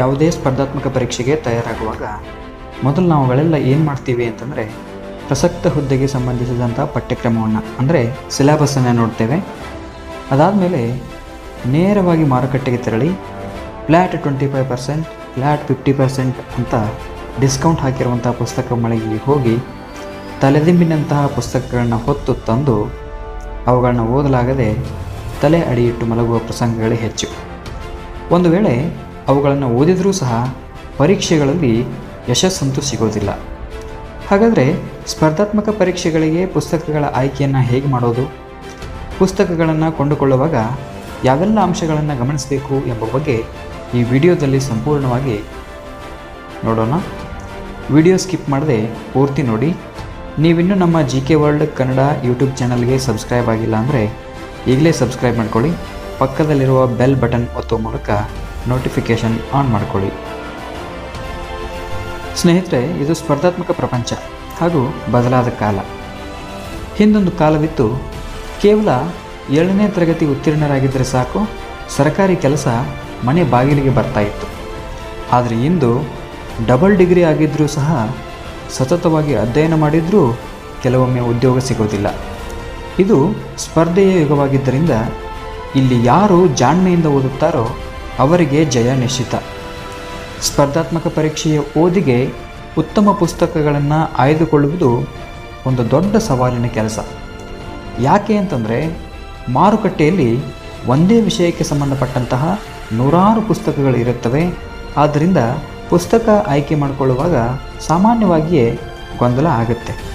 ಯಾವುದೇ ಸ್ಪರ್ಧಾತ್ಮಕ ಪರೀಕ್ಷೆಗೆ ತಯಾರಾಗುವಾಗ ಮೊದಲು ನಾವುಗಳೆಲ್ಲ ಏನು ಮಾಡ್ತೀವಿ ಅಂತಂದರೆ ಪ್ರಸಕ್ತ ಹುದ್ದೆಗೆ ಸಂಬಂಧಿಸಿದಂಥ ಪಠ್ಯಕ್ರಮವನ್ನು, ಅಂದರೆ ಸಿಲೆಬಸ್ಸನ್ನು ನೋಡ್ತೇವೆ. ಅದಾದಮೇಲೆ ನೇರವಾಗಿ ಮಾರುಕಟ್ಟೆಗೆ ತೆರಳಿ flat twenty five percent flat fifty percent ಅಂತ ಡಿಸ್ಕೌಂಟ್ ಹಾಕಿರುವಂಥ ಪುಸ್ತಕ ಮಳಿಗೆಗೆ ಹೋಗಿ ತಲೆದಿಂಬಿನಂತಹ ಪುಸ್ತಕಗಳನ್ನ ಹೊತ್ತು ತಂದು ಅವುಗಳನ್ನ ಓದಲಾಗದೆ ತಲೆ ಅಡಿಯಿಟ್ಟು ಮಲಗುವ ಪ್ರಸಂಗಗಳೇ ಹೆಚ್ಚು. ಒಂದು ವೇಳೆ ಅವುಗಳನ್ನು ಓದಿದರೂ ಸಹ ಪರೀಕ್ಷೆಗಳಲ್ಲಿ ಯಶಸ್ಸಂತೂ ಸಿಗೋದಿಲ್ಲ. ಹಾಗಾದರೆ ಸ್ಪರ್ಧಾತ್ಮಕ ಪರೀಕ್ಷೆಗಳಿಗೆ ಪುಸ್ತಕಗಳ ಆಯ್ಕೆಯನ್ನು ಹೇಗೆ ಮಾಡೋದು? ಪುಸ್ತಕಗಳನ್ನು ಕೊಂಡುಕೊಳ್ಳುವಾಗ ಯಾವೆಲ್ಲ ಅಂಶಗಳನ್ನು ಗಮನಿಸಬೇಕು ಎಂಬ ಬಗ್ಗೆ ಈ ವಿಡಿಯೋದಲ್ಲಿ ಸಂಪೂರ್ಣವಾಗಿ ನೋಡೋಣ. ವಿಡಿಯೋ ಸ್ಕಿಪ್ ಮಾಡದೆ ಪೂರ್ತಿ ನೋಡಿ. ನೀವಿನ್ನೂ ನಮ್ಮ G K world Kannada YouTube ಚಾನಲ್ಗೆ ಸಬ್ಸ್ಕ್ರೈಬ್ ಆಗಿಲ್ಲ ಅಂದರೆ ಈಗಲೇ ಸಬ್ಸ್ಕ್ರೈಬ್ ಮಾಡ್ಕೊಳ್ಳಿ. ಪಕ್ಕದಲ್ಲಿರುವ ಬೆಲ್ ಬಟನ್ ಒತ್ತುವ ಮೂಲಕ ನೋಟಿಫಿಕೇಷನ್ ಆನ್ ಮಾಡಿಕೊಳ್ಳಿ. ಸ್ನೇಹಿತರೆ, ಇದು ಸ್ಪರ್ಧಾತ್ಮಕ ಪ್ರಪಂಚ ಹಾಗೂ ಬದಲಾದ ಕಾಲ. ಹಿಂದೊಂದು ಕಾಲವಿತ್ತು, ಕೇವಲ ಏಳನೇ ತರಗತಿ ಉತ್ತೀರ್ಣರಾಗಿದ್ದರೆ ಸಾಕು, ಸರ್ಕಾರಿ ಕೆಲಸ ಮನೆ ಬಾಗಿಲಿಗೆ ಬರ್ತಾ ಇತ್ತು. ಆದರೆ ಇಂದು ಡಬಲ್ ಡಿಗ್ರಿ ಆಗಿದ್ದರೂ ಸಹ ಸತತವಾಗಿ ಅಧ್ಯಯನ ಮಾಡಿದರೂ ಕೆಲವೊಮ್ಮೆ ಉದ್ಯೋಗ ಸಿಗೋದಿಲ್ಲ. ಇದು ಸ್ಪರ್ಧೆಯ ಯುಗವಾಗಿದ್ದರಿಂದ ಇಲ್ಲಿ ಯಾರು ಜಾಣ್ಮೆಯಿಂದ ಓದುತ್ತಾರೋ ಅವರಿಗೆ ಜಯ ನಿಶ್ಚಿತ. ಸ್ಪರ್ಧಾತ್ಮಕ ಪರೀಕ್ಷೆಯ ಓದಿಗೆ ಉತ್ತಮ ಪುಸ್ತಕಗಳನ್ನು ಆಯ್ದುಕೊಳ್ಳುವುದು ಒಂದು ದೊಡ್ಡ ಸವಾಲಿನ ಕೆಲಸ. ಯಾಕೆ ಅಂತಂದರೆ, ಮಾರುಕಟ್ಟೆಯಲ್ಲಿ ಒಂದೇ ವಿಷಯಕ್ಕೆ ಸಂಬಂಧಪಟ್ಟಂತಹ ನೂರಾರು ಪುಸ್ತಕಗಳು ಇರುತ್ತವೆ. ಆದ್ದರಿಂದ ಪುಸ್ತಕ ಆಯ್ಕೆ ಮಾಡಿಕೊಳ್ಳುವಾಗ ಸಾಮಾನ್ಯವಾಗಿಯೇ ಗೊಂದಲ ಆಗುತ್ತೆ.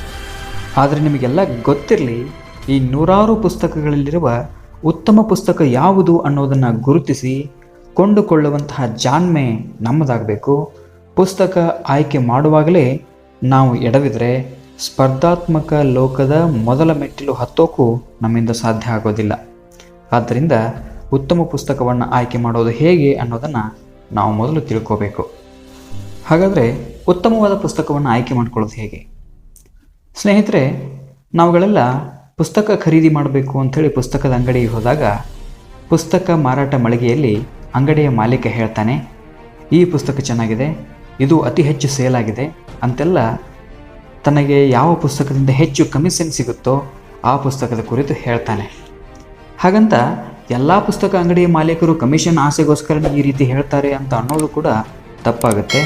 ಆದರೆ ನಿಮಗೆಲ್ಲ ಗೊತ್ತಿರಲಿ, ಈ ನೂರಾರು ಪುಸ್ತಕಗಳಲ್ಲಿರುವ ಉತ್ತಮ ಪುಸ್ತಕ ಯಾವುದು ಅನ್ನೋದನ್ನು ಗುರುತಿಸಿ ಕೊಂಡುಕೊಳ್ಳುವಂತಹ ಜಾಣ್ಮೆ ನಮ್ಮದಾಗಬೇಕು. ಪುಸ್ತಕ ಆಯ್ಕೆ ಮಾಡುವಾಗಲೇ ನಾವು ಎಡವಿದರೆ ಸ್ಪರ್ಧಾತ್ಮಕ ಲೋಕದ ಮೊದಲ ಮೆಟ್ಟಿಲು ಹತ್ತೋಕ್ಕೂ ನಮ್ಮಿಂದ ಸಾಧ್ಯ ಆಗೋದಿಲ್ಲ. ಆದ್ದರಿಂದ ಉತ್ತಮ ಪುಸ್ತಕವನ್ನು ಆಯ್ಕೆ ಮಾಡೋದು ಹೇಗೆ ಅನ್ನೋದನ್ನು ನಾವು ಮೊದಲು ತಿಳ್ಕೋಬೇಕು. ಹಾಗಾದರೆ ಉತ್ತಮವಾದ ಪುಸ್ತಕವನ್ನು ಆಯ್ಕೆ ಮಾಡ್ಕೊಳ್ಳೋದು ಹೇಗೆ? ಸ್ನೇಹಿತರೆ, ನಾವುಗಳೆಲ್ಲ ಪುಸ್ತಕ ಖರೀದಿ ಮಾಡಬೇಕು ಅಂಥೇಳಿ ಪುಸ್ತಕದ ಅಂಗಡಿಗೆ ಹೋದಾಗ ಪುಸ್ತಕ ಮಾರಾಟ ಮಳಿಗೆಯಲ್ಲಿ ಅಂಗಡಿಯ ಮಾಲೀಕ ಹೇಳ್ತಾನೆ, ಈ ಪುಸ್ತಕ ಚೆನ್ನಾಗಿದೆ, ಇದು ಅತಿ ಹೆಚ್ಚು ಸೇಲ್ ಆಗಿದೆ, ಅಂತೆಲ್ಲ ತನಗೆ ಯಾವ ಪುಸ್ತಕದಿಂದ ಹೆಚ್ಚು ಕಮಿಷನ್ ಸಿಗುತ್ತೋ ಆ ಪುಸ್ತಕದ ಕುರಿತು ಹೇಳ್ತಾನೆ. ಹಾಗಂತ ಎಲ್ಲ ಪುಸ್ತಕ ಅಂಗಡಿಯ ಮಾಲೀಕರು ಕಮಿಷನ್ ಆಸೆಗೋಸ್ಕರ ಈ ರೀತಿ ಹೇಳ್ತಾರೆ ಅಂತ ಅನ್ನೋದು ಕೂಡ ತಪ್ಪಾಗುತ್ತೆ.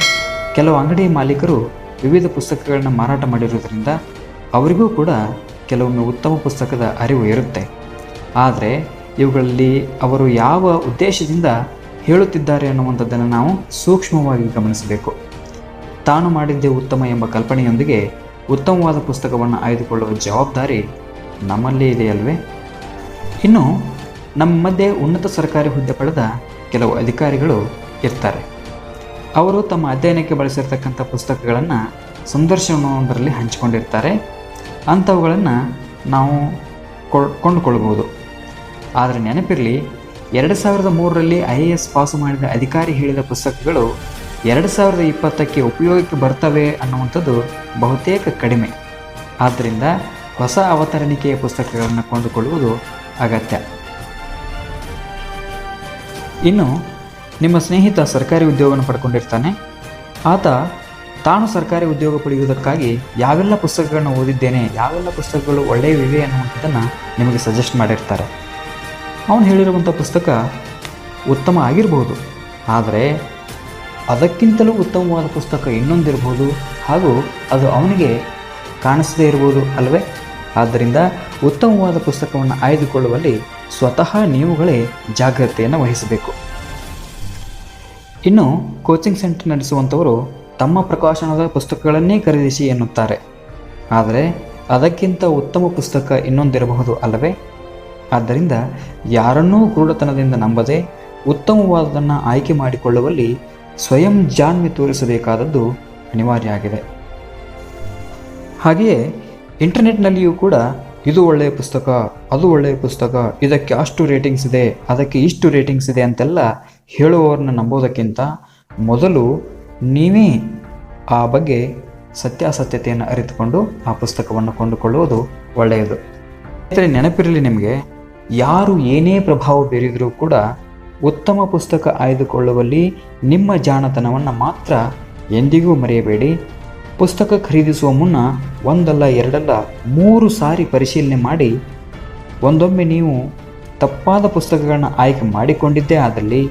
ಕೆಲವು ಅಂಗಡಿಯ ಮಾಲೀಕರು ವಿವಿಧ ಪುಸ್ತಕಗಳನ್ನ ಮಾರಾಟ ಮಾಡಿರೋದ್ರಿಂದ ಅವರಿಗೂ ಕೂಡ ಕೆಲವೊಮ್ಮೆ ಉತ್ತಮ ಪುಸ್ತಕದ ಅರಿವು ಇರುತ್ತೆ. ಆದರೆ ಇವುಗಳಲ್ಲಿ ಅವರು ಯಾವ ಉದ್ದೇಶದಿಂದ ಹೇಳುತ್ತಿದ್ದಾರೆ ಅನ್ನುವಂಥದ್ದನ್ನು ನಾವು ಸೂಕ್ಷ್ಮವಾಗಿ ಗಮನಿಸಬೇಕು. ತಾನು ಮಾಡಿದ್ದೇ ಉತ್ತಮ ಎಂಬ ಕಲ್ಪನೆಯೊಂದಿಗೆ ಉತ್ತಮವಾದ ಪುಸ್ತಕವನ್ನು ಆಯ್ದುಕೊಳ್ಳುವ ಜವಾಬ್ದಾರಿ ನಮ್ಮಲ್ಲೇ ಇದೆಯಲ್ವೇ? ಇನ್ನು ನಮ್ಮ ಮಧ್ಯೆ ಉನ್ನತ ಸರ್ಕಾರಿ ಹುದ್ದೆ ಪಡೆದ ಕೆಲವು ಅಧಿಕಾರಿಗಳು ಇರ್ತಾರೆ. ಅವರು ತಮ್ಮ ಅಧ್ಯಯನಕ್ಕೆ ಬಳಸಿರ್ತಕ್ಕಂಥ ಪುಸ್ತಕಗಳನ್ನು ಸಂದರ್ಶನವೊಂದರಲ್ಲಿ ಹಂಚಿಕೊಂಡಿರ್ತಾರೆ. ಅಂಥವುಗಳನ್ನು ನಾವು ಕೊಂಡುಕೊಳ್ಬೋದು ಆದರೆ ನೆನಪಿರಲಿ, ಎರಡು ಸಾವಿರದ ಮೂರರಲ್ಲಿ ಐ ಎ ಎಸ್ ಪಾಸು ಮಾಡಿದ ಅಧಿಕಾರಿ ಹೇಳಿದ ಪುಸ್ತಕಗಳು ಎರಡು ಸಾವಿರದ ಇಪ್ಪತ್ತಕ್ಕೆ ಉಪಯೋಗಕ್ಕೆ ಬರ್ತವೆ ಅನ್ನುವಂಥದ್ದು ಬಹುತೇಕ ಕಡಿಮೆ. ಆದ್ದರಿಂದ ಹೊಸ ಅವತರಣಿಕೆಯ ಪುಸ್ತಕಗಳನ್ನು ಕೊಂಡುಕೊಳ್ಳುವುದು ಅಗತ್ಯ. ಇನ್ನು, ನಿಮ್ಮ ಸ್ನೇಹಿತ ಸರ್ಕಾರಿ ಉದ್ಯೋಗವನ್ನು ಪಡ್ಕೊಂಡಿರ್ತಾನೆ. ಆತ ತಾನು ಸರ್ಕಾರಿ ಉದ್ಯೋಗ ಪಡೆಯುವುದಕ್ಕಾಗಿ ಯಾವೆಲ್ಲ ಪುಸ್ತಕಗಳನ್ನು ಓದಿದ್ದೇನೆ, ಯಾವೆಲ್ಲ ಪುಸ್ತಕಗಳು ಒಳ್ಳೆಯವಿವೆ ಅನ್ನುವಂಥದ್ದನ್ನು ನಿಮಗೆ ಸಜೆಸ್ಟ್ ಮಾಡಿರ್ತಾರೆ. ಅವನು ಹೇಳಿರುವಂಥ ಪುಸ್ತಕ ಉತ್ತಮ ಆಗಿರಬಹುದು ಆದರೆ ಅದಕ್ಕಿಂತಲೂ ಉತ್ತಮವಾದ ಪುಸ್ತಕ ಇನ್ನೊಂದಿರಬಹುದು ಹಾಗೂ ಅದು ಅವನಿಗೆ ಕಾಣಿಸದೇ ಇರ್ಬೋದು ಅಲ್ವೇ? ಆದ್ದರಿಂದ ಉತ್ತಮವಾದ ಪುಸ್ತಕವನ್ನು ಆಯ್ದುಕೊಳ್ಳುವಲ್ಲಿ ಸ್ವತಃ ನೀವುಗಳೇ ಜಾಗ್ರತೆಯನ್ನು ವಹಿಸಬೇಕು. ಇನ್ನು ಕೋಚಿಂಗ್ ಸೆಂಟರ್ ನಡೆಸುವಂಥವರು ತಮ್ಮ ಪ್ರಕಾಶನದ ಪುಸ್ತಕಗಳನ್ನೇ ಖರೀದಿಸಿ ಎನ್ನುತ್ತಾರೆ. ಆದರೆ ಅದಕ್ಕಿಂತ ಉತ್ತಮ ಪುಸ್ತಕ ಇನ್ನೊಂದಿರಬಹುದು ಅಲ್ಲವೇ ಆದ್ದರಿಂದ ಯಾರನ್ನೂ ಕ್ರೂಢತನದಿಂದ ನಂಬದೆ ಉತ್ತಮವಾದದನ್ನು ಆಯ್ಕೆ ಮಾಡಿಕೊಳ್ಳುವಲ್ಲಿ ಸ್ವಯಂ ಜಾಣ್ಮೆ ತೋರಿಸಬೇಕಾದದ್ದು ಅನಿವಾರ್ಯ ಆಗಿದೆ ಹಾಗೆಯೇ ಇಂಟರ್ನೆಟ್ನಲ್ಲಿಯೂ ಕೂಡ ಇದು ಒಳ್ಳೆಯ ಪುಸ್ತಕ, ಅದು ಒಳ್ಳೆಯ ಪುಸ್ತಕ, ಇದಕ್ಕೆ ಅಷ್ಟು ರೇಟಿಂಗ್ಸ್ ಇದೆ, ಅದಕ್ಕೆ ಇಷ್ಟು ರೇಟಿಂಗ್ಸ್ ಇದೆ ಅಂತೆಲ್ಲ ಹೇಳುವವರನ್ನ ನಂಬೋದಕ್ಕಿಂತ ಮೊದಲು ನೀವೇ ಆ ಬಗ್ಗೆ ಸತ್ಯಾಸತ್ಯತೆಯನ್ನು ಅರಿತುಕೊಂಡು ಆ ಪುಸ್ತಕವನ್ನು ಕೊಂಡುಕೊಳ್ಳುವುದು ಒಳ್ಳೆಯದು. ಸ್ನೇಹಿತರೆ, ನೆನಪಿರಲಿ ನಿಮಗೆ ಯಾರು ಏನೇ ಪ್ರಭಾವ ಬೀರಿದರೂ ಕೂಡ ಉತ್ತಮ ಪುಸ್ತಕ ಆಯ್ದುಕೊಳ್ಳುವಲ್ಲಿ ನಿಮ್ಮ ಜಾಣತನವನ್ನು ಮಾತ್ರ ಎಂದಿಗೂ ಮರೆಯಬೇಡಿ. ಪುಸ್ತಕ ಖರೀದಿಸುವ ಮುನ್ನ ಒಂದಲ್ಲ ಎರಡಲ್ಲ ಮೂರು ಸಾರಿ ಪರಿಶೀಲನೆ ಮಾಡಿ. ಒಂದೊಮ್ಮೆ ನೀವು ತಪ್ಪಾದ ಪುಸ್ತಕಗಳನ್ನು ಆಯ್ಕೆ ಮಾಡಿಕೊಂಡಿದ್ದೇ ಆದಲ್ಲಿ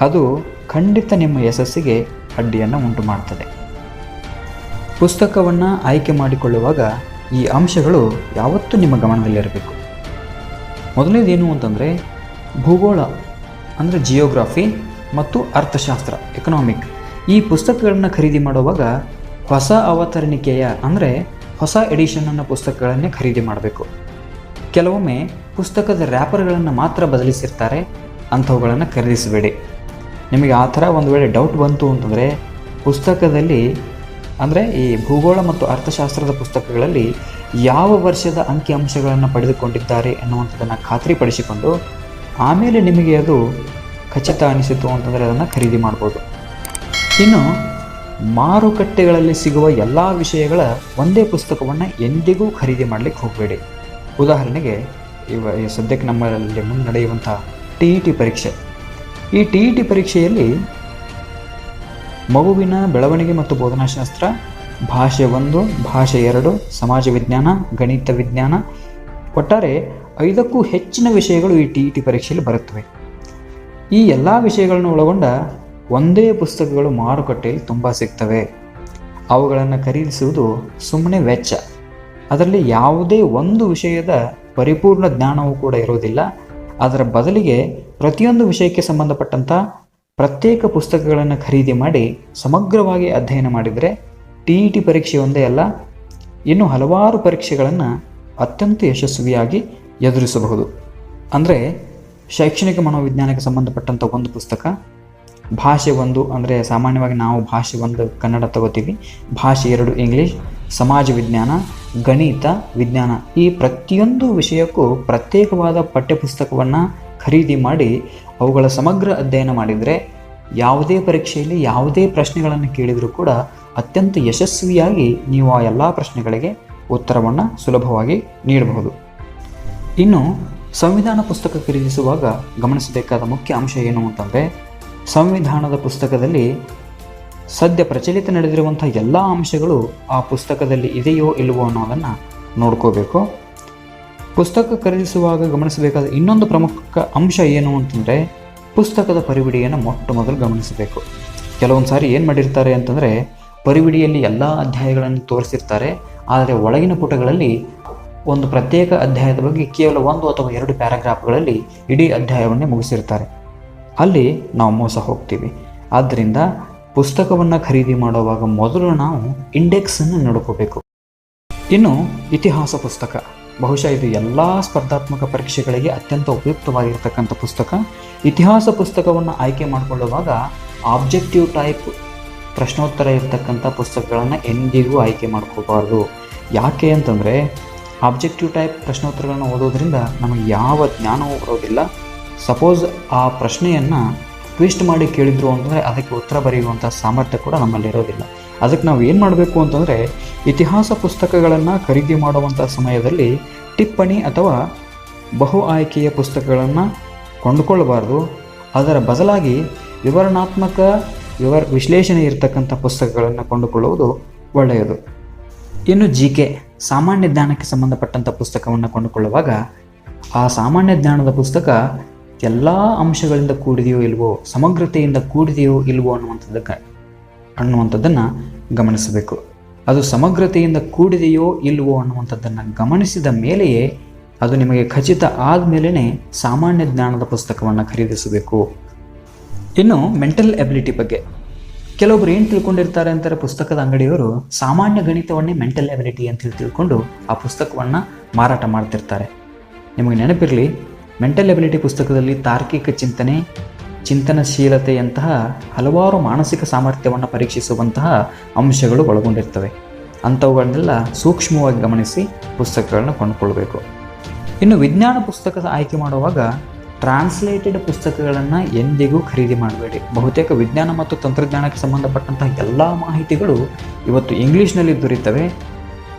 ಅದು ಖಂಡಿತ ನಿಮ್ಮ ಯಶಸ್ಸಿಗೆ ಅಡ್ಡಿಯನ್ನು ಉಂಟು ಮಾಡ್ತದೆ. ಪುಸ್ತಕವನ್ನು ಆಯ್ಕೆ ಮಾಡಿಕೊಳ್ಳುವಾಗ ಈ ಅಂಶಗಳು ಯಾವತ್ತೂ ನಿಮ್ಮ ಗಮನದಲ್ಲಿರಬೇಕು. ಮೊದಲನೇದೇನು ಅಂತಂದರೆ ಭೂಗೋಳ, ಅಂದರೆ ಜಿಯೋಗ್ರಫಿ ಮತ್ತು ಅರ್ಥಶಾಸ್ತ್ರ ಎಕನಾಮಿಕ್ ಈ ಪುಸ್ತಕಗಳನ್ನು ಖರೀದಿ ಮಾಡುವಾಗ ಹೊಸ ಅವತರಣಿಕೆಯ, ಅಂದರೆ ಹೊಸ ಎಡಿಷನನ್ನು ಪುಸ್ತಕಗಳನ್ನೇ ಖರೀದಿ ಮಾಡಬೇಕು. ಕೆಲವೊಮ್ಮೆ ಪುಸ್ತಕದ ರ್ಯಾಪರ್ಗಳನ್ನು ಮಾತ್ರ ಬದಲಿಸಿರ್ತಾರೆ, ಅಂಥವುಗಳನ್ನು ಖರೀದಿಸಬೇಡಿ. ನಿಮಗೆ ಆ ಥರ ಒಂದು ವೇಳೆ ಡೌಟ್ ಬಂತು ಅಂತಂದರೆ ಪುಸ್ತಕದಲ್ಲಿ ಅಂದರೆ ಈ ಭೂಗೋಳ ಮತ್ತು ಅರ್ಥಶಾಸ್ತ್ರದ ಪುಸ್ತಕಗಳಲ್ಲಿ ಯಾವ ವರ್ಷದ ಅಂಕಿಅಂಶಗಳನ್ನು ಪಡೆದುಕೊಂಡಿದ್ದಾರೆ ಎನ್ನುವಂಥದ್ದನ್ನು ಖಾತ್ರಿಪಡಿಸಿಕೊಂಡು ಆಮೇಲೆ ನಿಮಗೆ ಅದು ಖಚಿತ ಅನಿಸಿತು ಅಂತಂದರೆ ಅದನ್ನು ಖರೀದಿ ಮಾಡ್ಬೋದು. ಇನ್ನು ಮಾರುಕಟ್ಟೆಗಳಲ್ಲಿ ಸಿಗುವ ಎಲ್ಲ ವಿಷಯಗಳ ಒಂದೇ ಪುಸ್ತಕವನ್ನು ಎಂದಿಗೂ ಖರೀದಿ ಮಾಡಲಿಕ್ಕೆ ಹೋಗಬೇಡಿ. ಉದಾಹರಣೆಗೆ ಇವ ಸದ್ಯಕ್ಕೆ ನಮ್ಮಲ್ಲಿ ಮುಂದೆ ನಡೆಯುವಂಥ ಟಿ ಇ ಟಿ ಪರೀಕ್ಷೆ. ಈ ಟಿ ಇ ಟಿ ಪರೀಕ್ಷೆಯಲ್ಲಿ ಮಗುವಿನ ಬೆಳವಣಿಗೆ ಮತ್ತು ಬೋಧನಾಶಾಸ್ತ್ರ, ಭಾಷೆ ಒಂದು, ಭಾಷೆ ಎರಡು, ಸಮಾಜ ವಿಜ್ಞಾನ, ಗಣಿತ ವಿಜ್ಞಾನ. ಒಟ್ಟಾರೆ ಐದಕ್ಕೂ ಹೆಚ್ಚಿನ ವಿಷಯಗಳು ಈ ಟಿ ಇ ಟಿ ಪರೀಕ್ಷೆಯಲ್ಲಿ ಬರುತ್ತವೆ. ಈ ಎಲ್ಲ ವಿಷಯಗಳನ್ನು ಒಳಗೊಂಡ ಒಂದೇ ಪುಸ್ತಕಗಳು ಮಾರುಕಟ್ಟೆಯಲ್ಲಿ ತುಂಬ ಸಿಗ್ತವೆ. ಅವುಗಳನ್ನು ಖರೀದಿಸುವುದು ಸುಮ್ಮನೆ ವೆಚ್ಚ. ಅದರಲ್ಲಿ ಯಾವುದೇ ಒಂದು ವಿಷಯದ ಪರಿಪೂರ್ಣ ಜ್ಞಾನವೂ ಕೂಡ ಇರೋದಿಲ್ಲ ಅದರ ಬದಲಿಗೆ ಪ್ರತಿಯೊಂದು ವಿಷಯಕ್ಕೆ ಸಂಬಂಧಪಟ್ಟಂಥ ಪ್ರತ್ಯೇಕ ಪುಸ್ತಕಗಳನ್ನು ಖರೀದಿ ಮಾಡಿ ಸಮಗ್ರವಾಗಿ ಅಧ್ಯಯನ ಮಾಡಿದರೆ ಟಿ ಇ ಟಿ ಪರೀಕ್ಷೆ ಒಂದೇ ಅಲ್ಲ, ಇನ್ನು ಹಲವಾರು ಪರೀಕ್ಷೆಗಳನ್ನು ಅತ್ಯಂತ ಯಶಸ್ವಿಯಾಗಿ ಎದುರಿಸಬಹುದು. ಅಂದರೆ ಶೈಕ್ಷಣಿಕ ಮನೋವಿಜ್ಞಾನಕ್ಕೆ ಸಂಬಂಧಪಟ್ಟಂಥ ಒಂದು ಪುಸ್ತಕ, ಭಾಷೆ ಒಂದು, ಅಂದರೆ ಸಾಮಾನ್ಯವಾಗಿ ನಾವು ಭಾಷೆ ಒಂದು ಕನ್ನಡ ತಗೋತೀವಿ, ಭಾಷೆ ಎರಡು ಇಂಗ್ಲೀಷ್, ಸಮಾಜ ವಿಜ್ಞಾನ ಗಣಿತ, ವಿಜ್ಞಾನ ಈ ಪ್ರತಿಯೊಂದು ವಿಷಯಕ್ಕೂ ಪ್ರತ್ಯೇಕವಾದ ಪಠ್ಯಪುಸ್ತಕವನ್ನು ಖರೀದಿ ಮಾಡಿ ಅವುಗಳ ಸಮಗ್ರ ಅಧ್ಯಯನ ಮಾಡಿದರೆ ಯಾವುದೇ ಪರೀಕ್ಷೆಯಲ್ಲಿ ಯಾವುದೇ ಪ್ರಶ್ನೆಗಳನ್ನು ಕೇಳಿದರೂ ಕೂಡ ಅತ್ಯಂತ ಯಶಸ್ವಿಯಾಗಿ ನೀವು ಆ ಎಲ್ಲ ಪ್ರಶ್ನೆಗಳಿಗೆ ಉತ್ತರವನ್ನು ಸುಲಭವಾಗಿ ನೀಡಬಹುದು. ಇನ್ನು ಸಂವಿಧಾನ ಪುಸ್ತಕ ಖರೀದಿಸುವಾಗ ಗಮನಿಸಬೇಕಾದ ಮುಖ್ಯ ಅಂಶ ಏನು ಅಂತಂದರೆ, ಸಂವಿಧಾನದ ಪುಸ್ತಕದಲ್ಲಿ ಸದ್ಯ ಪ್ರಚಲಿತ ನಡೆದಿರುವಂಥ ಎಲ್ಲ ಅಂಶಗಳು ಆ ಪುಸ್ತಕದಲ್ಲಿ ಇದೆಯೋ ಇಲ್ಲವೋ ಅನ್ನೋದನ್ನು ನೋಡ್ಕೋಬೇಕು. ಪುಸ್ತಕ ಖರೀದಿಸುವಾಗ ಗಮನಿಸಬೇಕಾದ ಇನ್ನೊಂದು ಪ್ರಮುಖ ಅಂಶ ಏನು ಅಂತಂದರೆ ಪುಸ್ತಕದ ಪರಿವಿಡಿಯನ್ನು ಮೊಟ್ಟ ಮೊದಲು ಗಮನಿಸಬೇಕು. ಕೆಲವೊಂದು ಸಾರಿ ಏನು ಮಾಡಿರ್ತಾರೆ ಅಂತಂದರೆ ಪರಿವಿಡಿಯಲ್ಲಿ ಎಲ್ಲ ಅಧ್ಯಾಯಗಳನ್ನು ತೋರಿಸಿರ್ತಾರೆ, ಆದರೆ ಒಳಗಿನ ಪುಟಗಳಲ್ಲಿ ಒಂದು ಪ್ರತ್ಯೇಕ ಅಧ್ಯಾಯದ ಬಗ್ಗೆ ಕೇವಲ ಒಂದು ಅಥವಾ ಎರಡು ಪ್ಯಾರಾಗ್ರಾಫ್ಗಳಲ್ಲಿ ಇಡೀ ಅಧ್ಯಾಯವನ್ನೇ ಮುಗಿಸಿರ್ತಾರೆ. ಅಲ್ಲಿ ನಾವು ಮೋಸ ಹೋಗ್ತೀವಿ. ಆದ್ದರಿಂದ ಪುಸ್ತಕವನ್ನು ಖರೀದಿ ಮಾಡುವಾಗ ಮೊದಲು ನಾವು ಇಂಡೆಕ್ಸನ್ನು ನೋಡ್ಕೋಬೇಕು. ಇನ್ನು ಇತಿಹಾಸ ಪುಸ್ತಕ. ಬಹುಶಃ ಇದು ಎಲ್ಲ ಸ್ಪರ್ಧಾತ್ಮಕ ಪರೀಕ್ಷೆಗಳಿಗೆ ಅತ್ಯಂತ ಉಪಯುಕ್ತವಾಗಿರ್ತಕ್ಕಂಥ ಪುಸ್ತಕ. ಇತಿಹಾಸ ಪುಸ್ತಕವನ್ನು ಆಯ್ಕೆ ಮಾಡಿಕೊಳ್ಳುವಾಗ ಆಬ್ಜೆಕ್ಟಿವ್ ಟೈಪ್ ಪ್ರಶ್ನೋತ್ತರ ಇರತಕ್ಕಂಥ ಪುಸ್ತಕಗಳನ್ನು ಎಂದಿಗೂ ಆಯ್ಕೆ ಮಾಡ್ಕೋಬಾರ್ದು. ಯಾಕೆ ಅಂತಂದರೆ ಆಬ್ಜೆಕ್ಟಿವ್ ಟೈಪ್ ಪ್ರಶ್ನೋತ್ತರಗಳನ್ನು ಓದೋದ್ರಿಂದ ನಮಗೆ ಯಾವ ಜ್ಞಾನವೂ ಬರೋದಿಲ್ಲ. ಸಪೋಸ್ ಆ ಪ್ರಶ್ನೆಯನ್ನು ಟ್ವಿಸ್ಟ್ ಮಾಡಿ ಕೇಳಿದ್ರು ಅಂತಂದರೆ ಅದಕ್ಕೆ ಉತ್ತರ ಬರೆಯುವಂಥ ಸಾಮರ್ಥ್ಯ ಕೂಡ ನಮ್ಮಲ್ಲಿರೋದಿಲ್ಲ ಅದಕ್ಕೆ ನಾವು ಏನು ಮಾಡಬೇಕು ಅಂತಂದರೆ ಇತಿಹಾಸ ಪುಸ್ತಕಗಳನ್ನು ಖರೀದಿ ಮಾಡುವಂಥ ಸಮಯದಲ್ಲಿ ಟಿಪ್ಪಣಿ ಅಥವಾ ಬಹು ಆಯ್ಕೆಯ ಪುಸ್ತಕಗಳನ್ನು ಕೊಂಡುಕೊಳ್ಳಬಾರ್ದು. ಅದರ ಬದಲಾಗಿ ವಿವರಣಾತ್ಮಕ ವಿವರ ವಿಶ್ಲೇಷಣೆ ಇರತಕ್ಕಂಥ ಪುಸ್ತಕಗಳನ್ನು ಕೊಂಡುಕೊಳ್ಳುವುದು ಒಳ್ಳೆಯದು. ಇನ್ನು ಜಿ ಕೆ ಸಾಮಾನ್ಯ ಜ್ಞಾನಕ್ಕೆ ಸಂಬಂಧಪಟ್ಟಂಥ ಪುಸ್ತಕವನ್ನು ಕೊಂಡುಕೊಳ್ಳುವಾಗ ಆ ಸಾಮಾನ್ಯ ಜ್ಞಾನದ ಪುಸ್ತಕ ಎಲ್ಲ ಅಂಶಗಳಿಂದ ಕೂಡಿದೆಯೋ ಇಲ್ವೋ, ಸಮಗ್ರತೆಯಿಂದ ಕೂಡಿದೆಯೋ ಇಲ್ವೋ ಅನ್ನುವಂಥದ್ದಕ್ಕೆ ಅನ್ನುವಂಥದ್ದನ್ನು ಗಮನಿಸಬೇಕು. ಅದು ಸಮಗ್ರತೆಯಿಂದ ಕೂಡಿದೆಯೋ ಇಲ್ವೋ ಅನ್ನುವಂಥದ್ದನ್ನು ಗಮನಿಸಿದ ಮೇಲೆಯೇ ಅದು ನಿಮಗೆ ಖಚಿತ ಆದಮೇಲೆ ಸಾಮಾನ್ಯ ಜ್ಞಾನದ ಪುಸ್ತಕವನ್ನು ಖರೀದಿಸಬೇಕು. ಇನ್ನು ಮೆಂಟಲ್ ಎಬಿಲಿಟಿ ಬಗ್ಗೆ. ಕೆಲವೊಬ್ರು ಏನು ತಿಳ್ಕೊಂಡಿರ್ತಾರೆ ಅಂತಾರೆ, ಪುಸ್ತಕದ ಅಂಗಡಿಯವರು ಸಾಮಾನ್ಯ ಗಣಿತವನ್ನೇ ಮೆಂಟಲ್ ಎಬಿಲಿಟಿ ಅಂತ ತಿಳ್ಕೊಂಡು ಆ ಪುಸ್ತಕವನ್ನು ಮಾರಾಟ ಮಾಡ್ತಿರ್ತಾರೆ. ನಿಮಗೆ ನೆನಪಿರಲಿ ಮೆಂಟಲ್ ಎಬಿಲಿಟಿ ಪುಸ್ತಕದಲ್ಲಿ ತಾರ್ಕಿಕ ಚಿಂತನೆ, ಚಿಂತನಶೀಲತೆಯಂತಹ ಹಲವಾರು ಮಾನಸಿಕ ಸಾಮರ್ಥ್ಯವನ್ನು ಪರೀಕ್ಷಿಸುವಂತಹ ಅಂಶಗಳು ಒಳಗೊಂಡಿರ್ತವೆ. ಅಂಥವುಗಳನ್ನೆಲ್ಲ ಸೂಕ್ಷ್ಮವಾಗಿ ಗಮನಿಸಿ ಪುಸ್ತಕಗಳನ್ನು ಕೊಂಡುಕೊಳ್ಬೇಕು ಇನ್ನು ವಿಜ್ಞಾನ ಪುಸ್ತಕದ ಆಯ್ಕೆ ಮಾಡುವಾಗ ಟ್ರಾನ್ಸ್ಲೇಟೆಡ್ ಪುಸ್ತಕಗಳನ್ನು ಎಂದಿಗೂ ಖರೀದಿ ಮಾಡಬೇಡಿ. ಬಹುತೇಕ ವಿಜ್ಞಾನ ಮತ್ತು ತಂತ್ರಜ್ಞಾನಕ್ಕೆ ಸಂಬಂಧಪಟ್ಟಂತಹ ಎಲ್ಲ ಮಾಹಿತಿಗಳು ಇವತ್ತು ಇಂಗ್ಲೀಷ್ನಲ್ಲಿ ದೊರೀತವೆ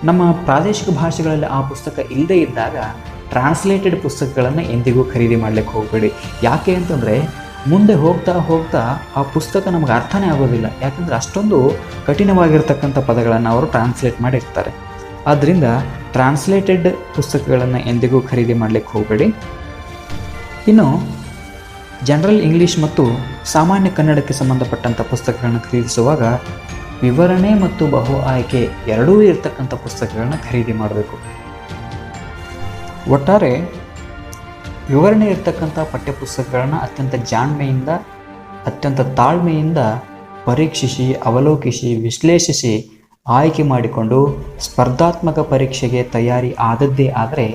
ನಮ್ಮ ಪ್ರಾದೇಶಿಕ ಭಾಷೆಗಳಲ್ಲಿ ಆ ಪುಸ್ತಕ ಇಲ್ಲದೇ ಇದ್ದಾಗ ಟ್ರಾನ್ಸ್ಲೇಟೆಡ್ ಪುಸ್ತಕಗಳನ್ನು ಎಂದಿಗೂ ಖರೀದಿ ಮಾಡಲಿಕ್ಕೆ ಹೋಗಬೇಡಿ. ಯಾಕೆ ಅಂತಂದರೆ, ಮುಂದೆ ಹೋಗ್ತಾ ಹೋಗ್ತಾ ಆ ಪುಸ್ತಕ ನಮಗೆ ಅರ್ಥನೇ ಆಗೋದಿಲ್ಲ. ಯಾಕಂದರೆ ಅಷ್ಟೊಂದು ಕಠಿಣವಾಗಿರ್ತಕ್ಕಂಥ ಪದಗಳನ್ನು ಅವರು ಟ್ರಾನ್ಸ್ಲೇಟ್ ಮಾಡಿರ್ತಾರೆ. ಆದ್ದರಿಂದ ಟ್ರಾನ್ಸ್ಲೇಟೆಡ್ ಪುಸ್ತಕಗಳನ್ನು ಎಂದಿಗೂ ಖರೀದಿ ಮಾಡಲಿಕ್ಕೆ ಹೋಗಬೇಡಿ. ಇನ್ನು ಜನರಲ್ ಇಂಗ್ಲೀಷ್ ಮತ್ತು ಸಾಮಾನ್ಯ ಕನ್ನಡಕ್ಕೆ ಸಂಬಂಧಪಟ್ಟಂಥ ಪುಸ್ತಕಗಳನ್ನು ಖರೀದಿಸುವಾಗ ವಿವರಣೆ ಮತ್ತು ಬಹು ಆಯ್ಕೆ ಎರಡೂ ಇರತಕ್ಕಂಥ ಪುಸ್ತಕಗಳನ್ನು ಖರೀದಿ ಮಾಡಬೇಕು. ಒಟ್ಟಾರೆ ವಿವರಣೆ ಇರ್ತಕ್ಕಂಥ ಪಠ್ಯಪುಸ್ತಕಗಳನ್ನು ಅತ್ಯಂತ ಜಾಣ್ಮೆಯಿಂದ, ಅತ್ಯಂತ ತಾಳ್ಮೆಯಿಂದ ಪರೀಕ್ಷಿಸಿ, ಅವಲೋಕಿಸಿ, ವಿಶ್ಲೇಷಿಸಿ ಆಯ್ಕೆ ಮಾಡಿಕೊಂಡು ಸ್ಪರ್ಧಾತ್ಮಕ ಪರೀಕ್ಷೆಗೆ ತಯಾರಿ ಆದದ್ದೇ ಆದರೆ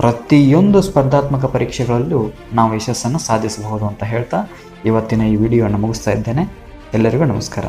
ಪ್ರತಿಯೊಂದು ಸ್ಪರ್ಧಾತ್ಮಕ ಪರೀಕ್ಷೆಗಳಲ್ಲೂ ನಾವು ಯಶಸ್ಸನ್ನು ಸಾಧಿಸಬಹುದು ಅಂತ ಹೇಳ್ತಾ ಇವತ್ತಿನ ಈ ವಿಡಿಯೋನ ಮುಗಿಸ್ತಾ ಇದ್ದೇನೆ. ಎಲ್ಲರಿಗೂ ನಮಸ್ಕಾರ.